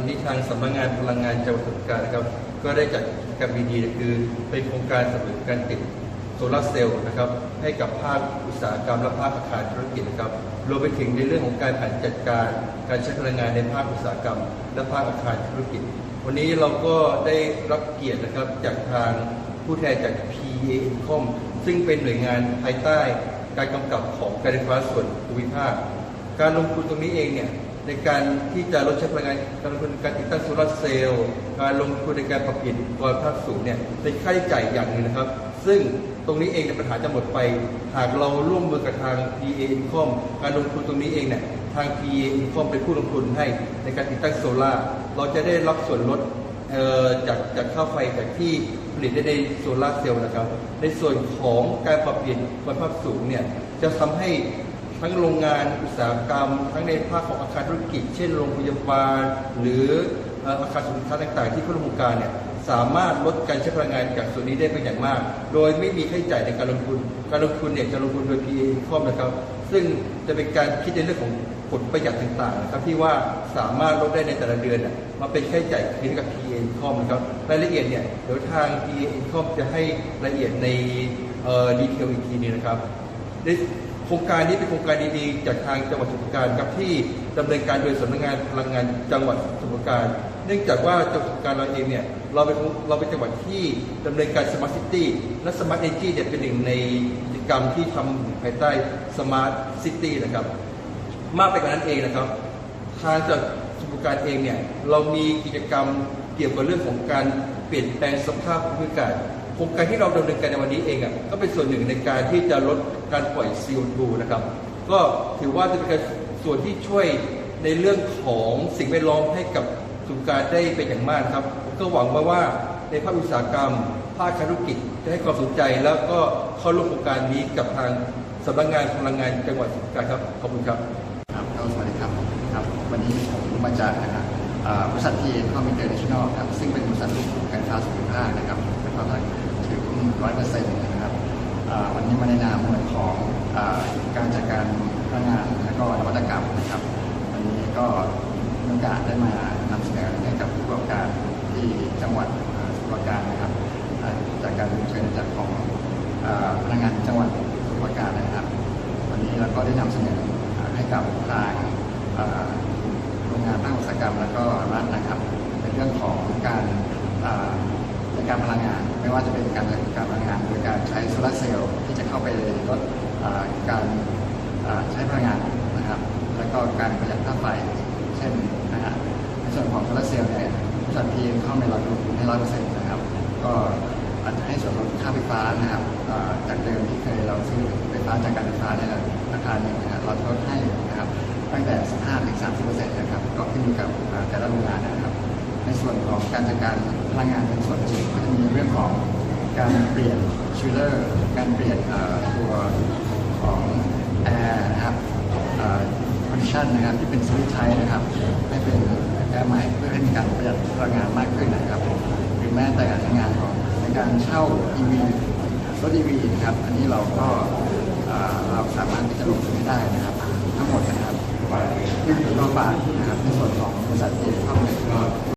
วันนี้ทางสำนักงานพลังงานจังหวัดสมุทรปราการนะครับ ก็ได้จัดกิจกรรมดีๆคือเป็นโครงการสนับสนุนการติดโซลาร์เซลล์นะครับให้กับภาคอุตสาหกรรมและภาคอาคารธุรกิจนะครับรวมไปถึงในเรื่องของการบริหารจัดการ การใช้พลังงานในภาคอุตสาหกรรม และภาคอาคารธุรกิจ วันนี้เราก็ได้รับเกียรตินะครับจากทางผู้แทนจาก PA Incom ซึ่งเป็นหน่วยงานภายใต้ การกำกับของการไฟฟ้าส่วนภูมิภาค การลงทุนตรงนี้เองเนี่ย ในการที่จะลดใช้พลังงานการลงทุนการติดตั้งโซลาร์เซลล์การลงทุนในการปรับเปลี่ยนอุปกรณ์ภาคสูงเนี่ยเป็นค่าใช้จ่ายอย่างหนึ่งนะครับ ซึ่งตรงนี้เองเนี่ยปัญหาจะหมดไป หากเราร่วมมือกับทาง PA Incom การลงทุนตรงนี้เองเนี่ยทาง PA Incom เป็นผู้ลงทุนให้ในการติดตั้งโซลาเราจะได้รับส่วนลดจากจากค่าไฟจากที่ผลิตได้ในโซลาร์เซลล์นะครับ ในส่วนของการปรับเปลี่ยนคุณภาพสูงเนี่ยจะทำให้ ทั้งโรงงานอุตสาหกรรม ทั้งในภาคของอาคารธุรกิจ เช่นโรงพยาบาล หรืออาคารสินค้าต่างๆ ที่เข้าร่วมโครงการเนี่ยสามารถลดการใช้พลังงานจากส่วนนี้ได้เป็นอย่างมาก โดยไม่มีค่าใช้จ่ายในการลงทุน การลงทุนเนี่ยจะลงทุนโดย PA ครอมนะครับ ซึ่งจะเป็นการคิดในเรื่องของผลประหยัดต่างๆนะครับที่ว่าสามารถลดได้ในแต่ละเดือนน่ะมาเป็นค่าใช้จ่ายคืนกับ PA Income นะครับรายละเอียดเนี่ยเดี๋ยวทาง PA Income จะให้รายละเอียดในดีเทลอีกทีนึงนะครับ ครงการนี้เป็นโครงการดีๆ จากทางจังหวัดสมุทรปราการครับที่ดำเนินการโดยสำนักงานพลังงานจังหวัดสมุทรปราการ เนื่องจากว่าจังหวัดสมุทรปราการเราเองเนี่ยเราเป็นเราเป็นจังหวัดที่ดำเนินการ Smart City และ Smart Energy เนี่ยเป็นหนึ่งในกิจกรรมที่ทำภายใต้ Smart City นะครับ มากไปกว่านั้นเองนะครับ ทางจากสมุทรปราการเองเนี่ยเรามีกิจกรรมเกี่ยวกับเรื่องของการเปลี่ยนแปลงสภาพภูมิอากาศ ครงการที่เราดำเนินการในวันนี้เองอะก็เป็นส่วนหนึ่งในการที่จะลดการปล่อย CO2 นะครับ ก็ถือว่าจะเป็นการส่วนที่ช่วยในเรื่องของสิ่งแวดล้อมให้กับสุการได้เป็นอย่างมากครับ ก็หวังว่าว่าในภาคอุตสาหกรรม ภาคธุรกิจจะให้ความสนใจแล้วก็เข้าร่วมโครงการนี้กับทางสำนักงานพลังงานจังหวัดสมุทรปราการครับขอบคุณครับครับสวัสดีครับครับ วันนี้ผมมาจากนะครับอ่าบริษัททีคอมมิเตอร์เนชั่นแนลครับซึ่งเป็นบริษัทลูกของการค้าส่วนภูมิภาคนะครับเป็นความถือหุ้น ร้อยเปอร์เซ็นต์นะครับวันนี้มาในนามหมวดของอการจัดการพลังงานและก็นวัตกรรมนะครับวันนี้ก็มีโอกาสได้มานำเสนอให้กับผู้ประกอบการที่จังหวัดสมุทรปราการนะครับจากการเชิญจากของอพลังงานจังหวัดสมุทรปราการนะครับ วันนี้เราก็ได้นำเสนอให้กับทางโรงงานภาคอุตสาหกรรม แล้วก็รัฐนะครับในเรื่องของการจัดการพลังงาน ไม่ว่าจะเป็นการจัดการพลังงานโดยการใช้โซลาร์เซลล์ที่จะเข้าไปลดการใช้พลังงานนะครับ แล้วก็การประหยัดค่าไฟเช่นนะฮะในส่วนของโซลาร์เซลล์เนี่ยบริษัทพีเข้าในราลงทุนให้ร้อยเปอร์เซ็นต์นะครับ ก็อาจจะให้ส่วนลดค่าไฟฟ้านะครับจากเดิมที่เคยเราซื้อไฟฟ้าจากการไฟฟ้าในราคาหนึ่งนะครับเราลดให้นะครับตั้งแต่ 15ถึง30เปอร์เซ็นต์นะครับก็ขึ้นอยู่กับแต่ละโรงงานนะครับ ในส่วนของการจัดการพลังงานเป็นส่วนจริงก็จะมีเรื่องของการเปลี่ยนชิลเลอร์ การเปลี่ยนตัวของแอร์นะครับคอนดิชันนะครับที่เป็นสวิตช์ไทนะครับให้เป็นแอร์ใหม่เพื่อให้มีการประหยัดพลังงานมากขึ้นนะครับหรือแม้แต่การทำงานของในการเช่า EV รถ EV นะครับอันนี้เราก็เอ่อเราสาม